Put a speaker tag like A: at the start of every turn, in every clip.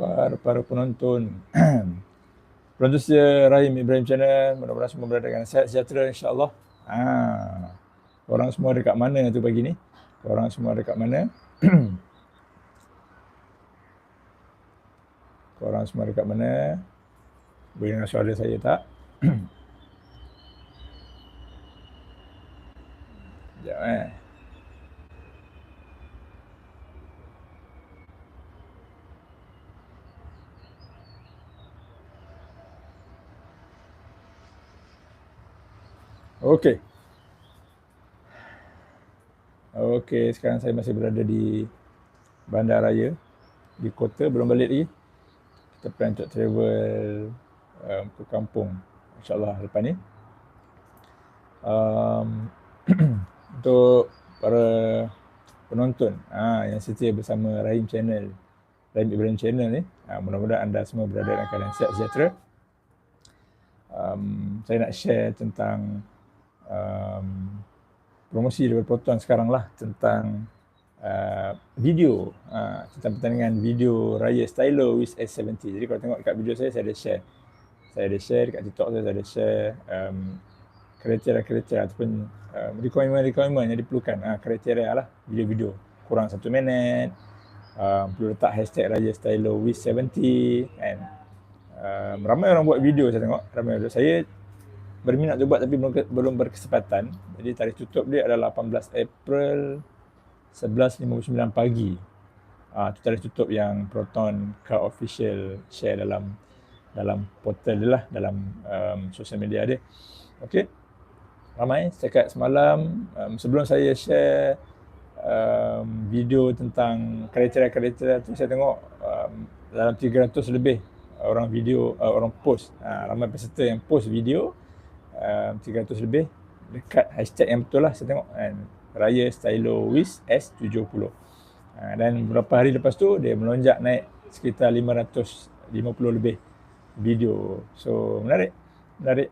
A: khabar para penonton? setia Rahim Ibrahim Channel. Mudah-mudahan semua berada dengan sehat sejahtera insyaAllah. Ha. Orang semua dekat mana tu pagi ni? Orang semua dekat mana? Korang semua dekat mana? Boleh dengar suara saya tak? Sekejap eh. Okey. Okey, sekarang saya masih berada di bandaraya di kota belum balik lagi. Kita plan untuk travel um, ke kampung insyaAllah lepas ni. Um, untuk para penonton ha, yang setia bersama Rahim Channel Rahim Ibrahim Channel ni ha, mudah-mudahan anda semua berada dalam keadaan sihat sejahtera. Um, saya nak share tentang um, promosi daripada Proton sekarang lah tentang uh, video uh, tentang pertandingan video Raya Stylo with S70. Jadi kalau tengok dekat video saya, saya ada share. Saya ada share dekat TikTok saya, saya ada share um, kriteria-kriteria ataupun um, requirement-requirement yang diperlukan. Uh, kriteria lah video-video. Kurang satu minit. Um, perlu letak hashtag Raya Stylo with 70 and um, ramai orang buat video saya tengok. Ramai orang. Saya berminat tu buat tapi belum, belum berkesempatan. Jadi tarikh tutup dia adalah 18 April 11.59 pagi. Ah uh, tu tarikh tutup yang Proton Car Official share dalam dalam portal dia lah, dalam um, sosial media dia. Okey. Ramai setakat semalam um, sebelum saya share um, video tentang kriteria-kriteria tu saya tengok um, dalam 300 lebih orang video uh, orang post uh, ramai peserta yang post video um, 300 lebih dekat hashtag yang betul lah saya tengok kan Raya Stylo Wiz S70. Ha, dan beberapa hari lepas tu dia melonjak naik sekitar 550 lebih video. So menarik. Menarik.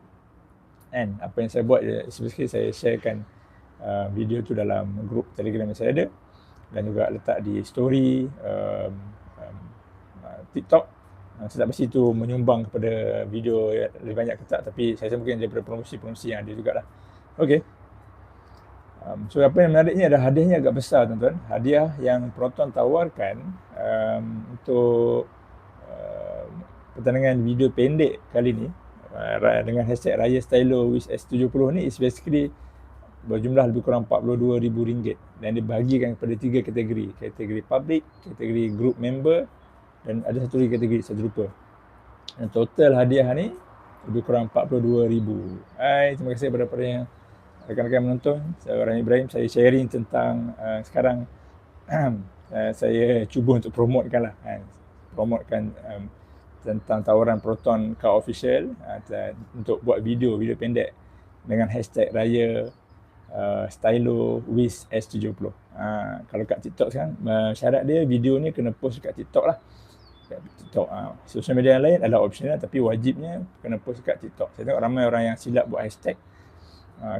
A: And apa yang saya buat sebenarnya saya sharekan uh, video tu dalam grup Telegram yang saya ada dan juga letak di story um, um, uh, TikTok. Uh, saya tak pasti tu menyumbang kepada video lebih banyak ke tak tapi saya rasa mungkin daripada promosi-promosi yang ada jugalah. Okay. Um, so apa yang menariknya adalah hadiahnya agak besar tuan-tuan. Hadiah yang Proton tawarkan um, untuk uh, pertandingan video pendek kali ni uh, dengan hashtag Raya Stylo with S70 ni is basically berjumlah lebih kurang RM42,000 dan dibahagikan kepada tiga kategori. Kategori public, kategori group member dan ada satu lagi kategori saya lupa. Dan total hadiah ni lebih kurang RM42,000. Hai, terima kasih kepada para yang rakan-rakan menonton, saya orang Ibrahim, saya sharing tentang uh, sekarang uh, saya cuba untuk promotekan lah, kan, promotekan um, tentang tawaran Proton Car Official uh, untuk buat video, video pendek dengan hashtag raya uh, Stylo with S70. Uh, kalau kat TikTok sekarang, uh, syarat dia video ni kena post kat TikTok lah. TikTok. Uh, social media yang lain adalah optional tapi wajibnya kena post kat TikTok. Saya tengok ramai orang yang silap buat hashtag uh,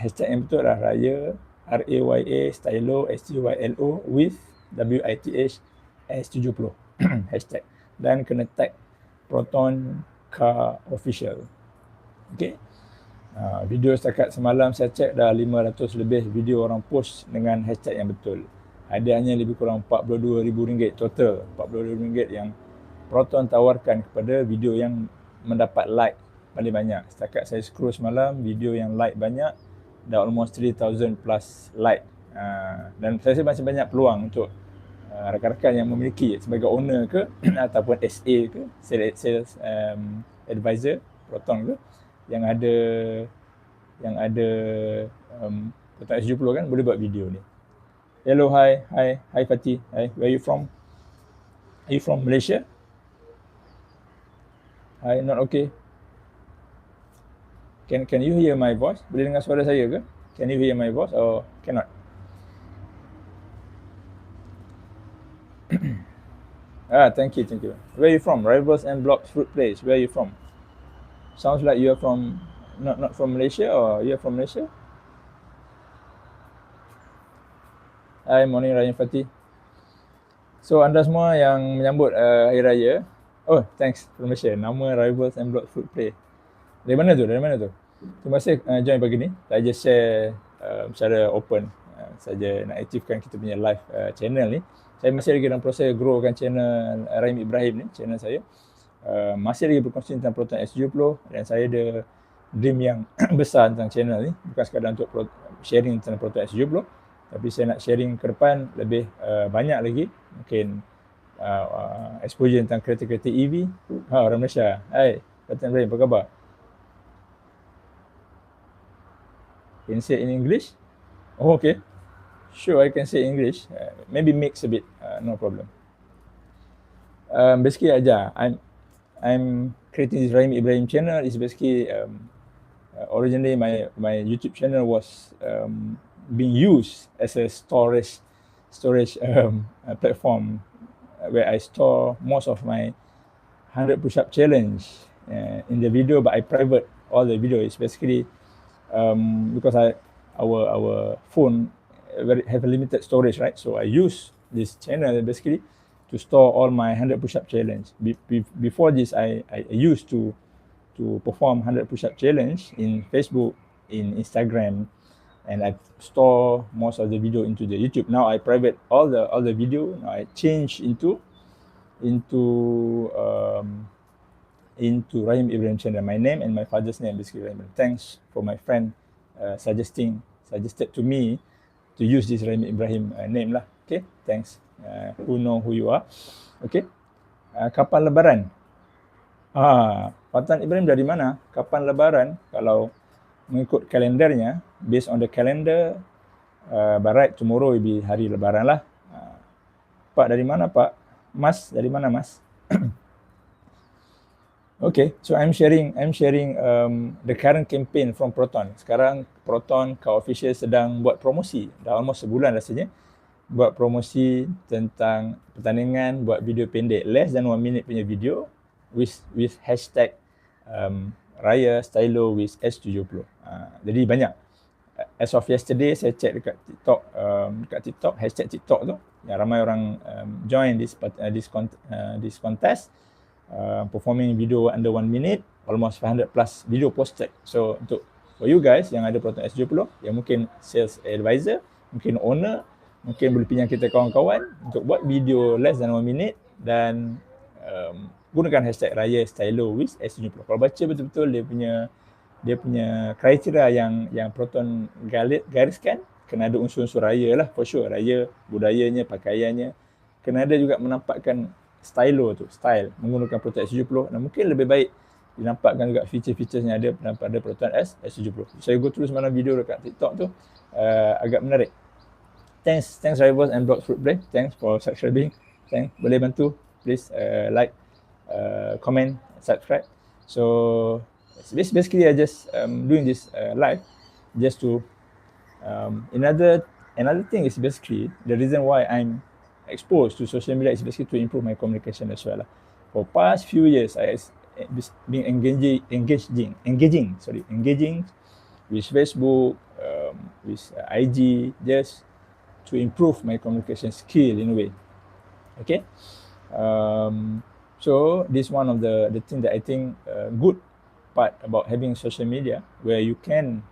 A: hashtag yang betul adalah raya R-A-Y-A stylo S-T-Y-L-O with W-I-T-H S70 hashtag dan kena tag Proton Car Official okay. Uh, video setakat semalam saya cek dah 500 lebih video orang post dengan hashtag yang betul hadiahnya lebih kurang RM42,000 total RM42,000 yang Proton tawarkan kepada video yang mendapat like paling banyak. Setakat saya scroll semalam, video yang like banyak, dah almost 3000 plus like. Uh, dan saya rasa masih banyak peluang untuk uh, rakan-rakan yang memiliki sebagai owner ke ataupun SA ke, sales, um, advisor, Proton ke, yang ada yang ada um, Proton S70 kan, boleh buat video ni. Hello, hi, hi, hi Fatih, hi, where are you from? Are you from Malaysia? Hi, not okay. Can can you hear my voice? Boleh dengar suara saya ke? Can you hear my voice or cannot? ah, thank you, thank you. Where are you from? Rivals and Blocks Fruit Place. Where are you from? Sounds like you are from not not from Malaysia or you are from Malaysia? Hi, morning Ryan Fatih. So anda semua yang menyambut uh, Hari Raya, oh thanks information, nama Rivals and Block Food Play. Dari mana tu? Dari mana tu? Terima kasih uh, join pagi ni. Saya just share uh, secara open uh, saja nak aktifkan kita punya live uh, channel ni. Saya masih lagi dalam proses growkan channel uh, Rahim Ibrahim ni, channel saya. Uh, masih lagi berkongsi tentang Proton S70 dan saya ada dream yang besar tentang channel ni. Bukan sekadar untuk sharing tentang Proton S70 tapi saya nak sharing ke depan lebih uh, banyak lagi. Mungkin uh, uh, exposure tentang kereta-kereta EV ha orang Malaysia. Hai Captain Ibrahim apa khabar? Can say in English? Oh okay. Sure I can say English. Uh, maybe mix a bit. Uh, no problem. Um, basically aja I'm I'm creating this Rahim Ibrahim channel. Is basically um, uh, originally my my YouTube channel was um, being used as a storage storage um, platform where I store most of my 100 push-up challenge uh, in the video, but I private all the video. It's basically um, because I our our phone very have a limited storage, right? So I use this channel basically to store all my 100 push-up challenge. Be, be, before this, I, I used to to perform 100 push-up challenge in Facebook, in Instagram, and I store most of the video into the YouTube. Now I private all the all the video. Now I change into into um, into Rahim Ibrahim channel. My name and my father's name basically Rahim. Thanks for my friend uh, suggesting suggested to me to use this Rahim Ibrahim uh, name lah. Okay, thanks. Uh, who know who you are? Okay. Uh, kapan Lebaran? Ah, Fatan Ibrahim dari mana? Kapan Lebaran? Kalau mengikut kalendernya, based on the calendar, uh, by right tomorrow will be hari lebaran lah. Uh, Pak dari mana Pak? Mas dari mana Mas? okay, so I'm sharing I'm sharing um, the current campaign from Proton. Sekarang Proton Car Official sedang buat promosi dah almost sebulan rasanya buat promosi tentang pertandingan buat video pendek less than one minute punya video with with hashtag um, Raya Stylo with S70. Uh, jadi banyak. As of yesterday, saya check dekat TikTok, um, dekat TikTok, hashtag TikTok tu, yang ramai orang um, join this uh, this, con- uh, this contest, uh, performing video under one minute, almost 500 plus video posted. So untuk for you guys yang ada Proton S70, yang mungkin sales advisor, mungkin owner, mungkin boleh pinjam kita kawan-kawan untuk buat video less than one minute dan um, gunakan hashtag raya stylo with S70. Kalau baca betul-betul dia punya dia punya kriteria yang yang Proton gariskan kena ada unsur-unsur raya lah for sure. Raya budayanya pakaiannya. Kena ada juga menampakkan stylo tu style menggunakan Proton S70 dan mungkin lebih baik dinampakkan juga feature-features yang ada pada Proton S S70 saya go through semalam video dekat TikTok tu uh, agak menarik. Thanks thanks rivals and block fruit break thanks for subscribing. Thanks boleh bantu. Please uh, like uh, comment, subscribe. So basically, I just um, doing this uh, live just to um, another another thing is basically the reason why I'm exposed to social media is basically to improve my communication as well. For past few years, I been engaging, engaging, engaging, sorry, engaging with Facebook, um, with uh, IG, just to improve my communication skill in a way. Okay. Um, So this one of the the thing that I think uh, good part about having social media where you can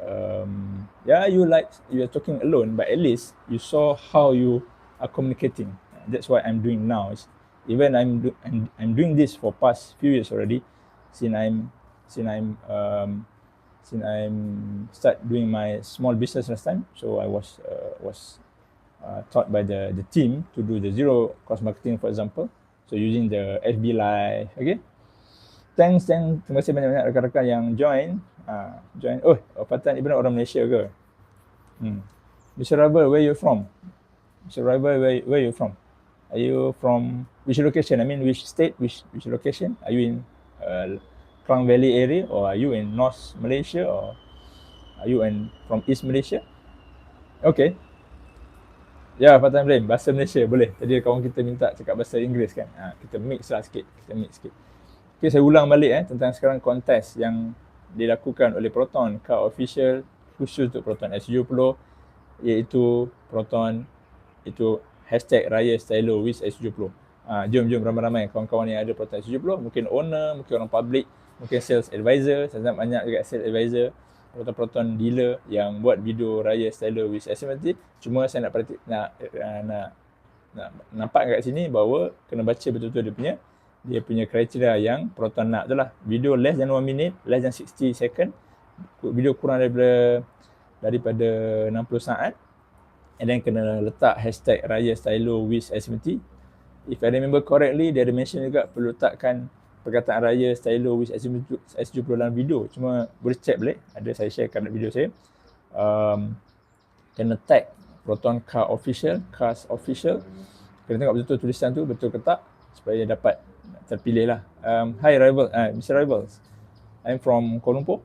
A: um, yeah you like you are talking alone but at least you saw how you are communicating. That's what I'm doing now. Even I'm, do, I'm I'm doing this for past few years already since I'm since I'm um, since I'm start doing my small business last time. So I was uh, was uh, taught by the the team to do the zero cost marketing for example. So using the FB Live, okay. Thanks, thanks. Terima kasih banyak-banyak rakan-rakan yang join. Uh, join. Oh, Fatan Ibrahim orang Malaysia ke? Hmm. Mr. Rival, where you from? Mr. Rival, where, where you from? Are you from which location? I mean, which state, which which location? Are you in uh, Klang Valley area or are you in North Malaysia or are you in from East Malaysia? Okay, Ya, Fatan Ibrahim, bahasa Malaysia boleh. Tadi kawan kita minta cakap bahasa Inggeris kan. Ha, kita mix lah sikit, kita mix sikit. Okay, saya ulang balik eh tentang sekarang kontes yang dilakukan oleh Proton Car Official khusus untuk Proton S70 iaitu Proton itu hashtag Raya Stylo with S70. Uh, jom jom ramai-ramai kawan-kawan yang ada Proton S70, mungkin owner, mungkin orang public, mungkin sales advisor, saya banyak juga sales advisor, proton-proton dealer yang buat video Raya Stylo with S70. Cuma saya nak perhati, nak, uh, nak nak nampak kat sini bahawa kena baca betul-betul dia punya dia punya kriteria yang proton nak tu lah. Video less than 1 minute, less than 60 second. Video kurang daripada daripada 60 saat. And then kena letak hashtag Raya Stylo with S70. If I remember correctly, dia ada mention juga perlu letakkan perkataan Raya Stylo with S70 dalam video. Cuma boleh check balik. Ada saya share kat video saya. Um, kena tag Proton Car Official, Cars Official. Kena tengok betul-betul tulisan tu, betul ke tak supaya dapat terpilih lah. Um, hi rival, uh, Mr. Rivals. I'm from Kuala Lumpur.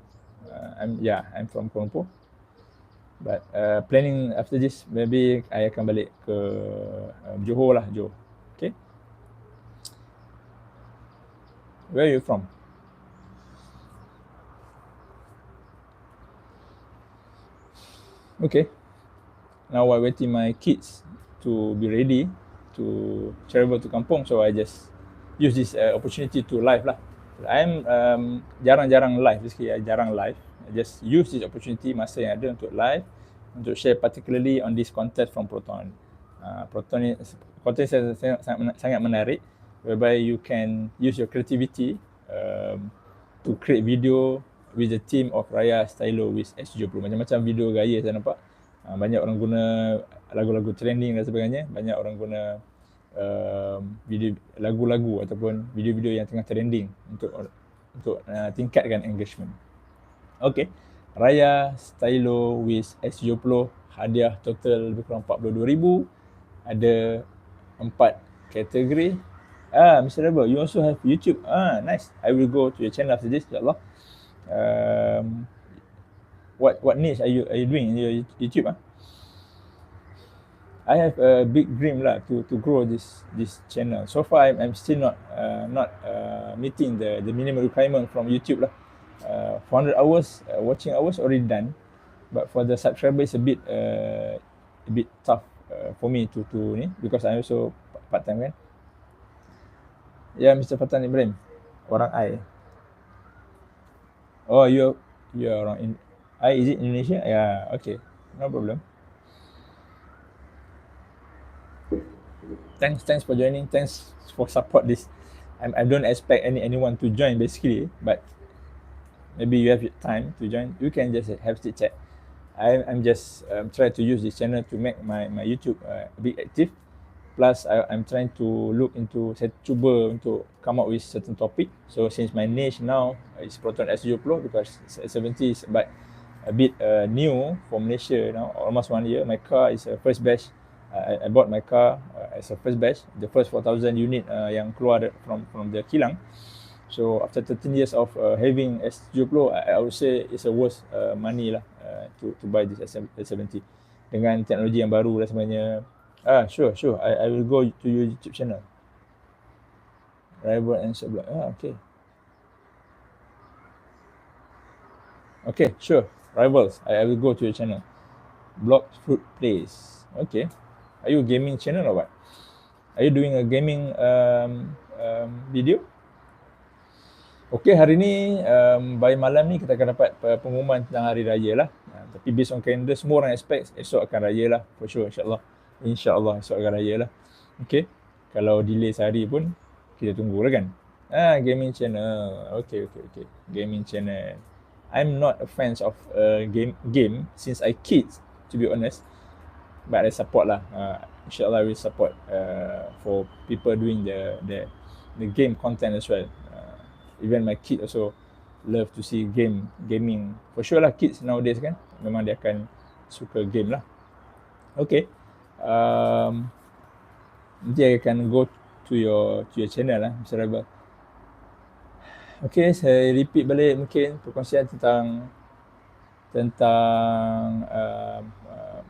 A: Uh, I'm yeah, I'm from Kuala Lumpur. But uh, planning after this, maybe I akan balik ke um, Johor lah, Johor. Okay. Where are you from? Okay. Now I waiting my kids to be ready to travel to kampung, so I just use this uh, opportunity to live lah. I'm um, jarang-jarang live, basically I jarang live. I just use this opportunity masa yang ada untuk live, untuk share particularly on this content from Proton. Uh, Proton ni, content saya sangat, sangat, sangat menarik, whereby you can use your creativity um, to create video with the team of Raya Stylo with S70. Macam-macam video gaya saya nampak. Uh, banyak orang guna lagu-lagu trending dan sebagainya. Banyak orang guna um, video lagu-lagu ataupun video-video yang tengah trending untuk untuk uh, tingkatkan engagement. Okay. Raya Stylo with S70 hadiah total lebih kurang 42,000. Ada empat kategori. Ah, Mr. Rebel, you also have YouTube. Ah, nice. I will go to your channel after this, insyaAllah. Um, what what niche are you are you doing in your YouTube? Ah? I have a big dream lah to to grow this this channel. So far, I'm, I'm still not uh, not uh, meeting the the minimum requirement from YouTube lah. Uh, 400 hours uh, watching hours already done, but for the subscriber is a bit uh, a bit tough uh, for me to to ni because I also part time kan. Ya, Mr. Fatan Ibrahim, orang I. Oh, you you are orang in I is it Indonesia? Yeah, okay, no problem. thanks thanks for joining thanks for support this I'm, i don't expect any anyone to join basically but maybe you have time to join you can just have chit chat I, I'm just um, trying to use this channel to make my my YouTube uh, a bit active plus I, I'm trying to look into saya cuba untuk come up with certain topic so since my niche now is Proton S70 because S70 is but a bit uh, new for Malaysia now almost one year my car is a first batch I, I bought my car uh, as a first batch, the first 4,000 unit uh, yang keluar from from the kilang. So after 13 years of uh, having S70, I, I would say it's a worth uh, money lah uh, to to buy this S70 dengan teknologi yang baru dan sebenarnya. Ah, sure, sure. I, I will go to your YouTube channel. Rival and Sublime. Ah, okay. Okay, sure. Rivals. I, I will go to your channel. Block Fruit Place. Okay. Are you gaming channel or what? Are you doing a gaming um, um, video? Okay, hari ni um, by malam ni kita akan dapat pengumuman tentang hari raya lah. Uh, tapi based on calendar, semua orang expect esok akan raya lah. For sure, insyaAllah. InsyaAllah esok akan raya lah. Okay. Kalau delay sehari pun, kita tunggu lah kan. Ah, gaming channel. Okay, okay, okay. Gaming channel. I'm not a fan of uh, game game since I kids, to be honest but I support lah. Uh, inshallah, we support uh, for people doing the the the game content as well. Uh, even my kid also love to see game gaming. For sure lah, kids nowadays kan, memang dia akan suka game lah. Okay. Um, nanti I akan go to your to your channel lah, Mr. Rebel. Okay, saya repeat balik mungkin perkongsian tentang tentang uh,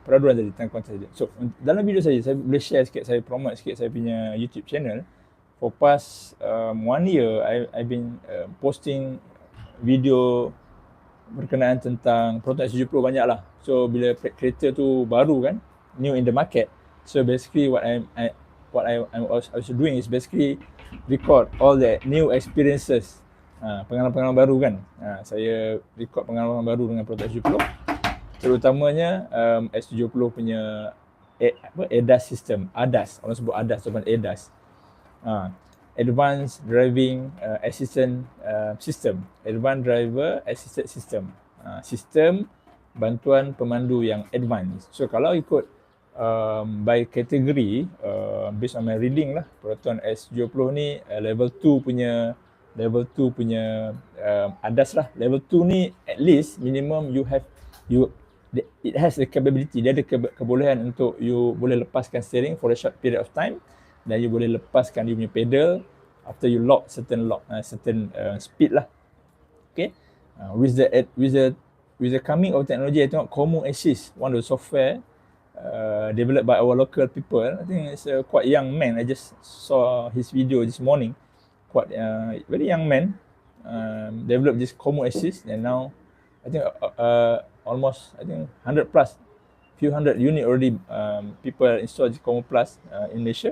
A: peraduan tadi tentang konten saja. So dalam video saya saya boleh share sikit saya promote sikit saya punya YouTube channel. For past um, one year I I've been uh, posting video berkenaan tentang Proton S70 banyak lah. So bila creator tu baru kan, new in the market. So basically what I'm I, what I, I was, I was doing is basically record all the new experiences uh, pengalaman-pengalaman baru kan. Uh, saya record pengalaman baru dengan Proton S70 terutamanya um, S70 punya A, apa ADAS system, ADAS, orang sebut ADAS ataupun ADAS. Uh, Advanced Driving uh, Assistant uh, System, Advanced Driver Assistant System. Uh, sistem bantuan pemandu yang advance. So kalau ikut um, by category uh, based on my reading lah Proton S70 ni uh, level 2 punya level 2 punya um, ADAS lah. Level 2 ni at least minimum you have you it has the capability dia ada ke- kebolehan untuk you boleh lepaskan steering for a short period of time dan you boleh lepaskan you punya pedal after you lock certain lock uh, certain uh, speed lah. Okay? Uh, with the with the with the coming of technology I tengok Como Assist one of the software uh, developed by our local people. I think it's a quite young man. I just saw his video this morning. Quite uh, very young man. Um, developed this Como Assist and now I think uh, uh, almost I think 100 plus, few hundred unit already um, people install this Como Plus uh, in Malaysia.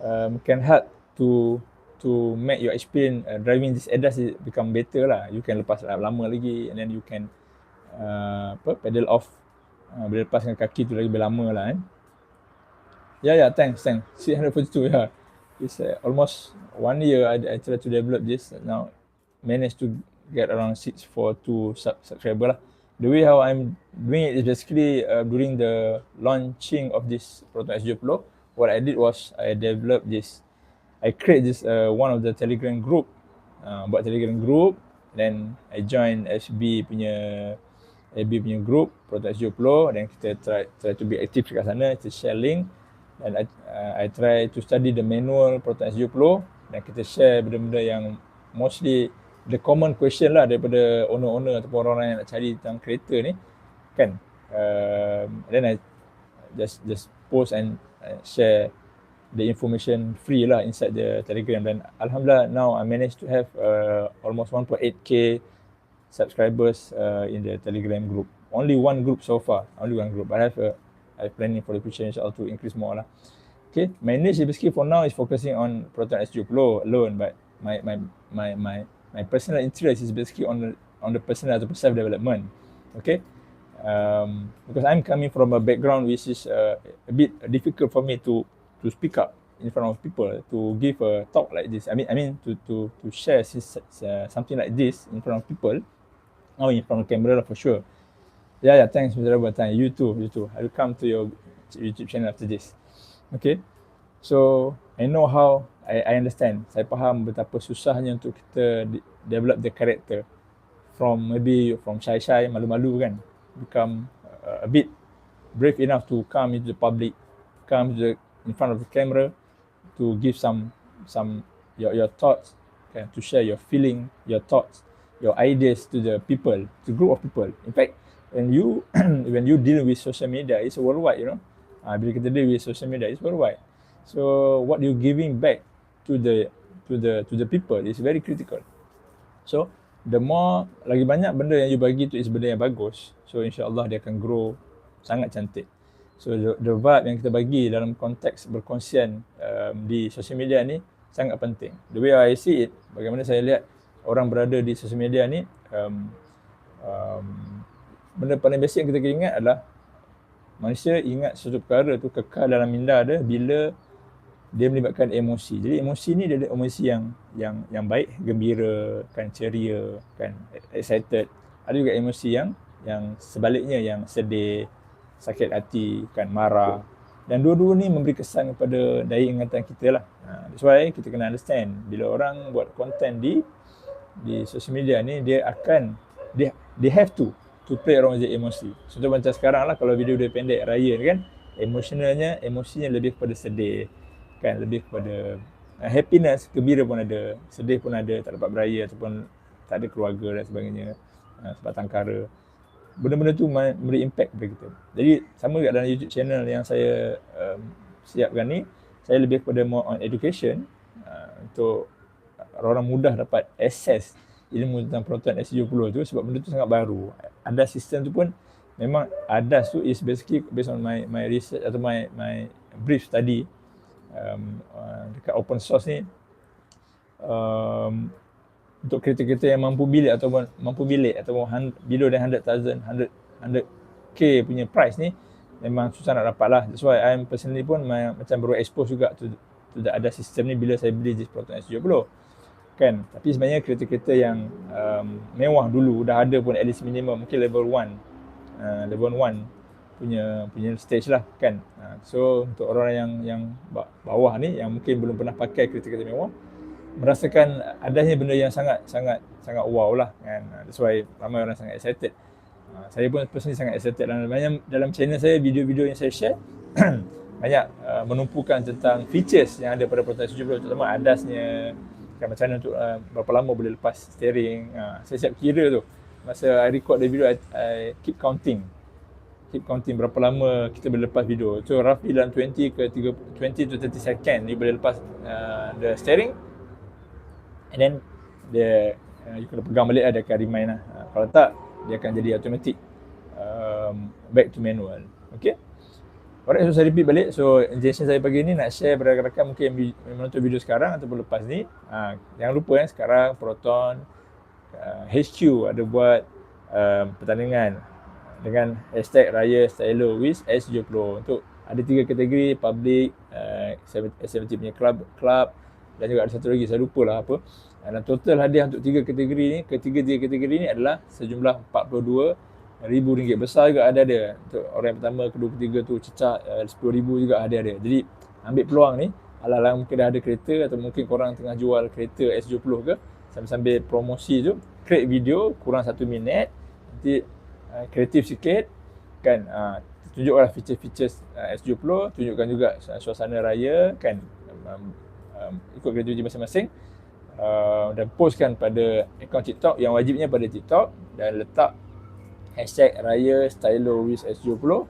A: Um, can help to to make your experience uh, driving this ADAS become better lah. You can lepas lama lagi and then you can uh, pedal off Uh, bila lepaskan kaki tu lagi berlama lah kan. Ya ya, thanks, thanks. C142 ya. Yeah. It's uh, almost one year I, I try to develop this. Now managed to get around 642 sub subscriber lah. The way how I'm doing it is basically uh, during the launching of this Proton S70, what I did was I developed this, I create this uh, one of the Telegram group, uh, buat Telegram group, then I join SB punya AB punya group Protex 70 dan kita try try to be active dekat sana kita share link. Dan I, uh, I try to study the manual Protex 70 dan kita share benda-benda yang mostly the common question lah daripada owner-owner ataupun orang-orang yang nak cari tentang kereta ni. Kan? Um, then I just just post and uh, share the information free lah inside the telegram. Dan alhamdulillah now I managed to have uh, almost 1.8k subscribers uh, in the Telegram group. Only one group so far. Only one group. I have a, I have planning for the future inshallah to increase more lah. Okay, niche basically for now is focusing on Proton S70 alone, but my my my my my personal interest is basically on the on the personal atau self development. Okay, um, because I'm coming from a background which is uh, a bit difficult for me to to speak up in front of people to give a talk like this. I mean, I mean to to to share uh, something like this in front of people. Oh, in front of camera lah for sure. Yeah, yeah, thanks Mr. Robert. You too, you too. I will come to your YouTube channel after this. Okay. So, I know how, I, I understand. Saya faham betapa susahnya untuk kita develop the character from maybe from shy-shy, malu-malu kan. Become uh, a bit brave enough to come into the public, come to the, in front of the camera to give some some your your thoughts, okay, to share your feeling, your thoughts your ideas to the people, to group of people. In fact, when you when you deal with social media, it's worldwide, you know. Uh, bila kita deal with social media, it's worldwide. So what you giving back to the to the to the people is very critical. So the more lagi banyak benda yang you bagi tu is benda yang bagus. So insyaallah dia akan grow sangat cantik. So the, the vibe yang kita bagi dalam konteks berkongsian um, di social media ni sangat penting. The way I see it, bagaimana saya lihat orang berada di sosial media ni um, um, benda paling basic yang kita kena ingat adalah manusia ingat sesuatu perkara tu kekal dalam minda dia bila dia melibatkan emosi. Jadi emosi ni dia ada emosi yang yang yang baik, gembira, kan ceria, kan excited. Ada juga emosi yang yang sebaliknya yang sedih, sakit hati, kan marah. Dan dua-dua ni memberi kesan kepada daya ingatan kita lah. Ha, that's why kita kena understand bila orang buat konten di di social media ni dia akan dia they have to to play around with the emosi. Contoh macam sekarang lah kalau video dia pendek raya kan emotionalnya emosinya lebih kepada sedih kan? Lebih kepada uh, happiness gembira pun ada sedih pun ada tak dapat beraya ataupun tak ada keluarga dan sebagainya uh, sebab tangkara. Benda-benda tu memberi impact kepada kita. Jadi sama juga dalam YouTube channel yang saya um, siapkan ni saya lebih kepada more on education uh, untuk orang mudah dapat access ilmu tentang proton S70 tu sebab benda tu sangat baru. Ada sistem tu pun memang ada tu is basically based on my my research atau my my brief tadi um, uh, dekat open source ni um, untuk kereta-kereta yang mampu bilik ataupun mampu bilik ataupun below than 100,000 100 100k punya price ni memang susah nak dapat lah. That's why I'm personally pun macam baru expose juga tu, tu ada sistem ni bila saya beli Jis Proton S70 kan. Tapi sebenarnya kereta-kereta yang um, mewah dulu dah ada pun at least minimum mungkin level 1 uh, level 1 punya punya stage lah kan. Uh, so untuk orang yang yang bawah ni yang mungkin belum pernah pakai kereta-kereta mewah merasakan adanya benda yang sangat sangat sangat wow lah kan. Uh, that's why ramai orang sangat excited. Uh, saya pun personally sangat excited dalam banyak dalam channel saya video-video yang saya share banyak uh, menumpukan tentang features yang ada pada Proton 70 terutama adasnya kan macam mana untuk uh, berapa lama boleh lepas steering. Uh, saya siap kira tu. Masa I record the video I, I keep counting. Keep counting berapa lama kita boleh lepas video. So roughly dalam 20 ke 30, 20 to 30 second ni boleh lepas uh, the steering. And then the uh, you kena pegang balik lah dia akan remind lah. Uh, kalau tak dia akan jadi automatic um, back to manual. Okay Alright, so saya repeat balik. So, intention saya pagi ni nak share kepada rakan-rakan mungkin yang menonton video sekarang ataupun lepas ni. Ha, jangan lupa kan, sekarang Proton uh, HQ ada buat um, pertandingan dengan hashtag Raya Stylo with S70 untuk ada tiga kategori public, uh, S70 punya club, club dan juga ada satu lagi saya lupa lah apa. Dan total hadiah untuk tiga kategori ni, ketiga-tiga kategori ni adalah sejumlah 42 ribu ringgit besar juga ada ada untuk orang yang pertama kedua ketiga tu cecak uh, sepuluh ribu juga ada ada jadi ambil peluang ni. Ala-ala mungkin dah ada kereta atau mungkin korang tengah jual kereta S70 ke sambil-sambil promosi tu create video kurang satu minit. Nanti uh, kreatif sikit kan? Uh, tunjukkanlah feature-feature uh, S70 tunjukkan juga suasana raya kan? Um, um, ikut kreativiti masing-masing. Uh, dan postkan pada akaun TikTok yang wajibnya pada TikTok dan letak hashtag Raya Stylo with S70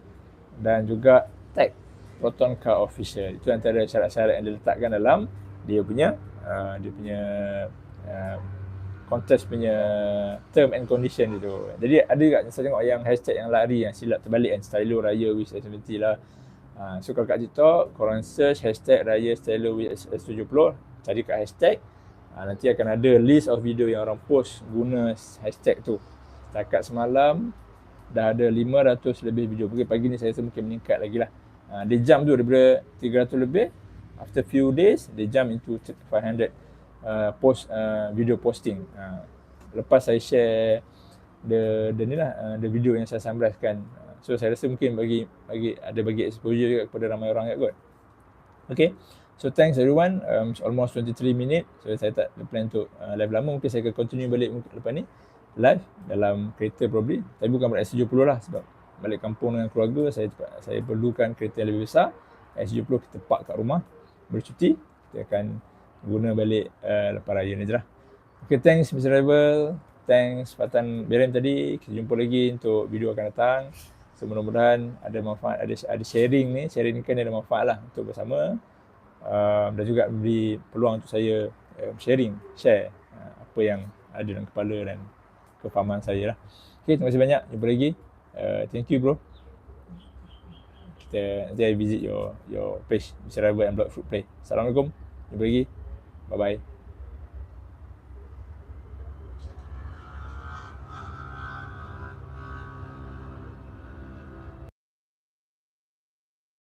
A: dan juga tag Proton Car Official. Itu antara syarat-syarat yang diletakkan dalam dia punya uh, dia punya uh, contest punya term and condition itu. Jadi ada juga saya tengok yang hashtag yang lari yang silap terbalik kan Stylo Raya with S70 lah. Uh, so kalau kat TikTok korang search hashtag Raya Stylo with S70 cari kat hashtag uh, nanti akan ada list of video yang orang post guna hashtag tu. Setakat semalam dah ada 500 lebih video. Mungkin pagi ni saya rasa mungkin meningkat lagi lah. Uh, dia jump tu daripada 300 lebih. After few days, dia jump into 500 uh, post uh, video posting. Uh, lepas saya share the the ni lah uh, the video yang saya sambraskan. So saya rasa mungkin bagi bagi ada bagi exposure juga kepada ramai orang kot. Okay. So thanks everyone. Um, almost 23 minit. So saya tak plan untuk uh, live lama. Mungkin saya akan continue balik lepas ni live dalam kereta probably. Tapi bukan berat S70 lah sebab balik kampung dengan keluarga saya saya perlukan kereta yang lebih besar. S70 kita park kat rumah bercuti kita akan guna balik uh, lepas raya ni je lah. Thanks Mr. Rival thanks Fatan Berem tadi. Kita jumpa lagi untuk video akan datang. So mudah-mudahan ada manfaat ada ada sharing ni. Sharing ni kan ada manfaat lah untuk bersama. Uh, dan juga beri peluang untuk saya uh, sharing share uh, apa yang ada dalam kepala dan kefahaman saya lah. Okay, terima kasih banyak. Jumpa lagi. Uh, thank you bro. Kita nanti I visit your your page. Mr. Rival and Block Fruit Play. Assalamualaikum. Jumpa lagi. Bye bye.